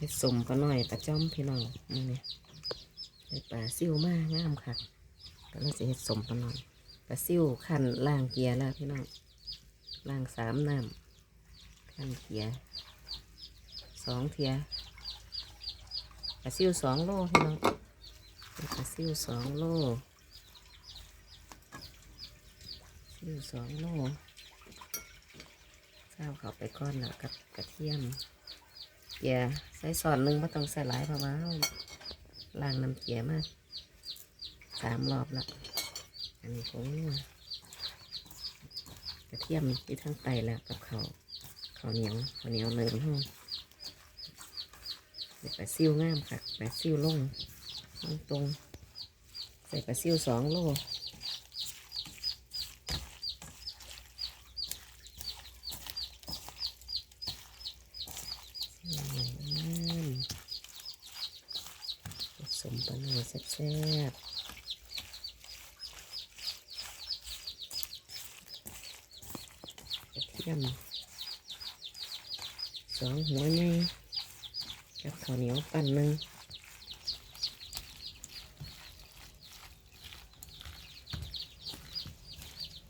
เฮ็ดสมปลาหน่อยปลาจ้อมพี่น้องนี่นี่ได้ปลาซิ่วมากงามค่ะก็เลยจะเฮ็ดสมปลาหน่อยปลาซิ่วขั้นล่างเกียร์แล้วพี่น้องล่างสามน้ำขั้นเกียร์สองเทียปลาซิ่วสองโลพี่น้องปลาซิ่วสองโลซิ่วสองโลข้าวเขาไปก้อนแล้วกับกระเทียม เกียใส่ซอนหนึ่งไม่ต้องใส่หลายเพราะว่าล้างน้ำเกียมาสามรอบล้วอันนี้ผงกระเทียมที่ทั้งไตแล้วกับเขาวข้าวเหนียวข้าวเหนียวเนิมห้องใส่ปลาซิวงามค่ะปลาซิวลงลงตรง ใส่ปลาซิวสองโลอืมผสม ปลาหน่อยแซ่บๆเทียมสองหัวใหญ่กับข้าวเหนียวปั่นหนึ่ง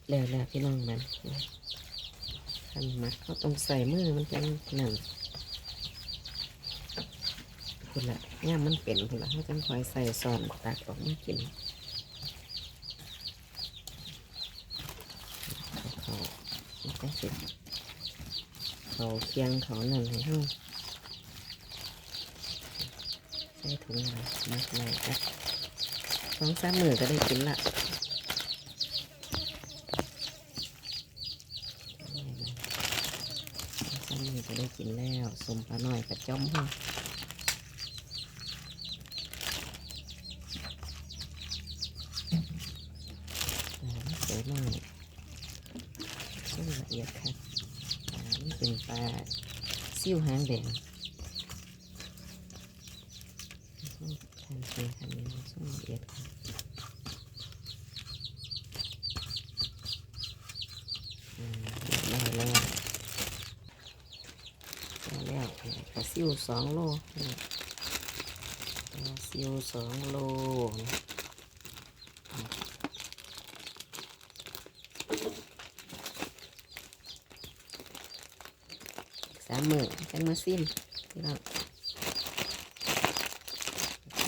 แล้วแล้วพี่น้องมันขันมัดเขาต้องใส่มือมันจังนั่น คุณละย่ามมันเป็นคุณละเขาจังคอยใส่ซอนตักออกมากินเขาก็สิเขาเคียงเขานั่นให้เขาใส่ถุงละมัดไว้ครับสองสามมือก็ได้กินละสองสามมือก็ได้กินแล้วสมปลาหน่อยกับจ้อมห้อง หอมส วยมากส้มละเอียดค่ะปลานี่เป็นปลาซิ่วหางแดงทานเสียทานนี้ส้มละเอียดค่ะอืมได้แล้วได้แล้วปลาซิ่วสองโลปลาซิ่วสองโลนะ สามหมื่นจังมาซิมพี่น้องโอเค